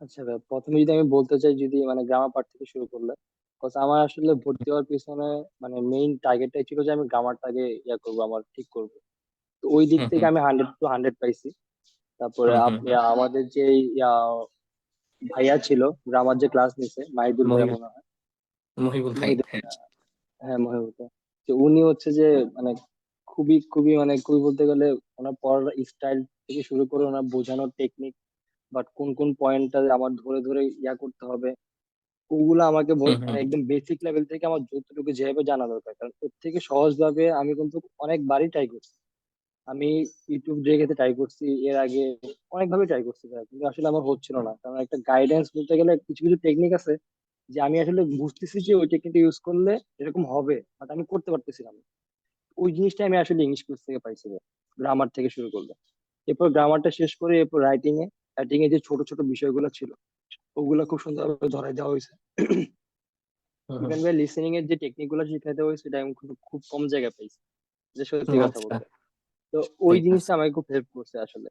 আচ্ছা ভাই প্রথমে যদি আমি বলতে চাই যদি মানে গ্রামার পার্ট থেকে শুরু করলে কজ আমার আসলে ভর্তি হওয়ার পিছনে মানে মেইন টার্গেটটাই ছিল যে আমি গ্রামারটাকে ইয়া করব আমার ঠিক করব। তো ওই দিক হুম থেকে হুম। আমি হান্ড্রেড টু হান্ড্রেড পাইছি। তারপরে হুম হুম আপনি আমাদের যে ইয়া, ভাইয়া ছিল গ্রামার যে ক্লাস নিছে মাহিদুল ভাইয়া মহিবুল। মনে হয়। মহিবুল ভাই মহিদুল হ্যাঁ। হ্যাঁ মহিবুল ভাইয়া। তো উনি হচ্ছে যে মানে খুবই খুবই মানে খুবই বলতে গেলে ওনার পড়ার স্টাইল থেকে শুরু করে ওনার বোঝানোর টেকনিক বাট কোন কোন পয়েন্টটা আমার ধরে ধরে ইয়া করতে হবে ওগুলো আমাকে মানে একদম বেসিক লেভেল থেকে আমার যতটুকু যেভাবে জানা দরকার কারণ ওর থেকে সহজভাবে আমি কিন্তু অনেকবারই ট্রাই করছি। আমি ইউটিউব দেখে ট্রাই করছি এর আগে অনেকভাবে ট্রাই করছি কিন্তু আসলে আমার হচ্ছিল না। কারণ একটা গাইডেন্স বলতে গেলে কিছু কিছু টেকনিক আছে যে আমি আসলে বুঝতেছি যে ওই টেকনিকটা ইউজ করলে এরকম হবে বাট আমি করতে পারতেছিলাম। ওই জিনিসটা আমি আসলে ইংলিশ কোর্স থেকে পাইছি গ্রামার থেকে শুরু করলে। এরপর গ্রামারটা শেষ করে এরপর রাইটিং এ রাইটিং এ যে ছোট ছোট বিষয়গুলো ছিল ওগুলো খুব সুন্দরভাবে ধরাই দেওয়া হয়েছে। ইভেন ভাই লিসেনিং এর যে টেকনিকগুলো শিখাতে হয়েছে সেটা আমি খুব কম জায়গায় পাইছি। যে সত্যি কথা আচ্ছা। বলতে। তো ওই জিনিসটা আমাকে খুব হেল্প করছে আসলে।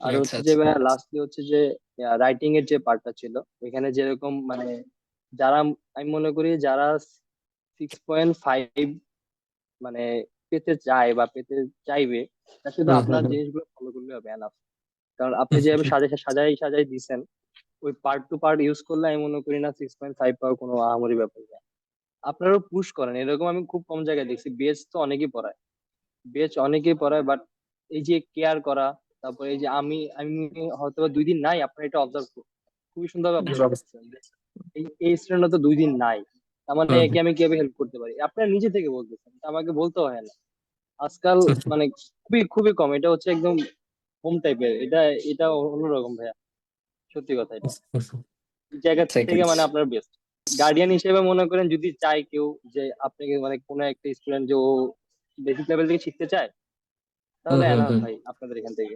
আর আচ্ছা হচ্ছে যে আচ্ছা। ভাই লাস্টলি হচ্ছে যে রাইটিং এর যে পার্টটা ছিল এখানে যেরকম মানে যারা আমি মনে করি যারা সিক্স পয়েন্ট ফাইভ মানে পেতে চায় বা পেতে চাইবে তা শুধু আপনার জিনিসগুলো ফলো করলে হবে এনাফ কারণ আপনি যেভাবে সাজাই সাজাই সাজাই দিছেন ওই পার্ট টু পার্ট ইউজ করলে আমি মনে করি না সিক্স পয়েন্ট ফাইভ পাওয়ার কোনো আহামরি ব্যাপার না আপনারাও পুশ করেন এরকম আমি খুব কম জায়গায় দেখছি বেচ তো অনেকেই পড়ায়। বেচ অনেকেই পড়ায় বাট এই যে কেয়ার করা তারপরে এই যে আমি আমি হয়তো দুই দিন নাই আপনার এটা অবজার্ভ খুবই সুন্দর এই এই স্টুডেন্টরা তো দুই দিন নাই তার মানে একে আমি কীভাবে হেল্প করতে পারি? আপনারা নিজে থেকে বলতেছেন আমাকে বলতে হয় না। আজকাল মানে খুবই খুবই কম এটা হচ্ছে একদম হোম টাইপের এটা এটা অন্যরকম ভাইয়া। সত্যি কথা এটা। জায়গা থেকে মানে আপনার বেস্ট গার্ডিয়ান হিসেবে মনে করেন যদি চায় কেউ যে আপনাকে মানে কোনো একটা স্টুডেন্ট যে ও বেসিক লেভেল থেকে শিখতে চায় তাহলে ভাই আপনাদের এখান থেকে।